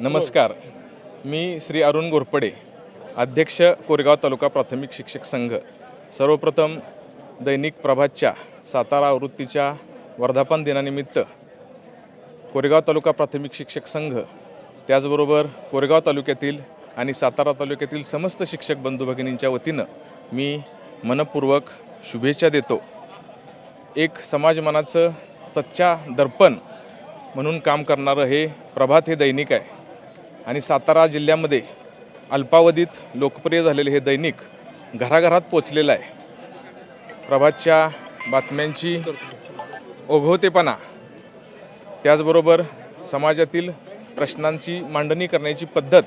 नमस्कार. मी श्री अरुण घोरपडे अध्यक्ष कोरेगाव तालुका प्राथमिक शिक्षक संघ. सर्वप्रथम दैनिक प्रभातच्या सातारा आवृत्तीच्या वर्धापन दिनानिमित्त कोरेगाव तालुका प्राथमिक शिक्षक संघ त्याचबरोबर कोरेगाव तालुक्यातील आणि सातारा तालुक्यातील समस्त शिक्षक बंधू भगिनींच्या वतीनं मी मनपूर्वक शुभेच्छा देतो. एक समाजमनाचं सच्चा दर्पण म्हणून काम करणारं हे प्रभात हे दैनिक आहे. आणि सातारा जिल्ह्यामध्ये अल्पावधीत लोकप्रिय झालेले हे दैनिक घराघरात पोचलेलं आहे. प्रभातच्या बातम्यांची ओघवतेपणा. त्याचबरोबर समाजातील प्रश्नांची मांडणी करण्याची पद्धत.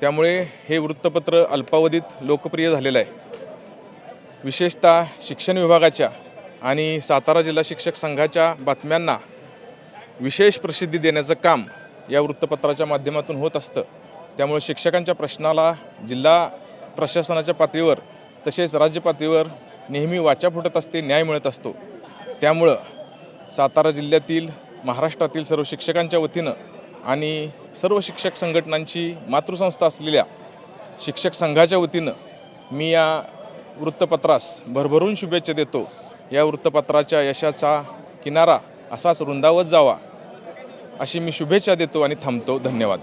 त्यामुळे हे वृत्तपत्र अल्पावधीत लोकप्रिय झालेलं आहे. विशेषतः शिक्षण विभागाच्या आणि सातारा जिल्हा शिक्षक संघाच्या बातम्यांना विशेष प्रसिद्धी देण्याचं काम या वृत्तपत्राच्या माध्यमातून होत असतं. त्यामुळे शिक्षकांच्या प्रश्नाला जिल्हा प्रशासनाच्या पातळीवर तसेच राज्य पातळीवर नेहमी वाचा फुटत असते न्याय मिळत असतो. त्यामुळं सातारा जिल्ह्यातील महाराष्ट्रातील सर्व शिक्षकांच्या वतीनं आणि सर्व शिक्षक संघटनांची मातृसंस्था असलेल्या शिक्षक संघाच्या वतीनं मी या वृत्तपत्रास भरभरून शुभेच्छा देतो. या वृत्तपत्राच्या यशाचा किनारा असाच रुंदावत जावा. अशी मी शुभेच्छा देतो आणि थांबतो. धन्यवाद.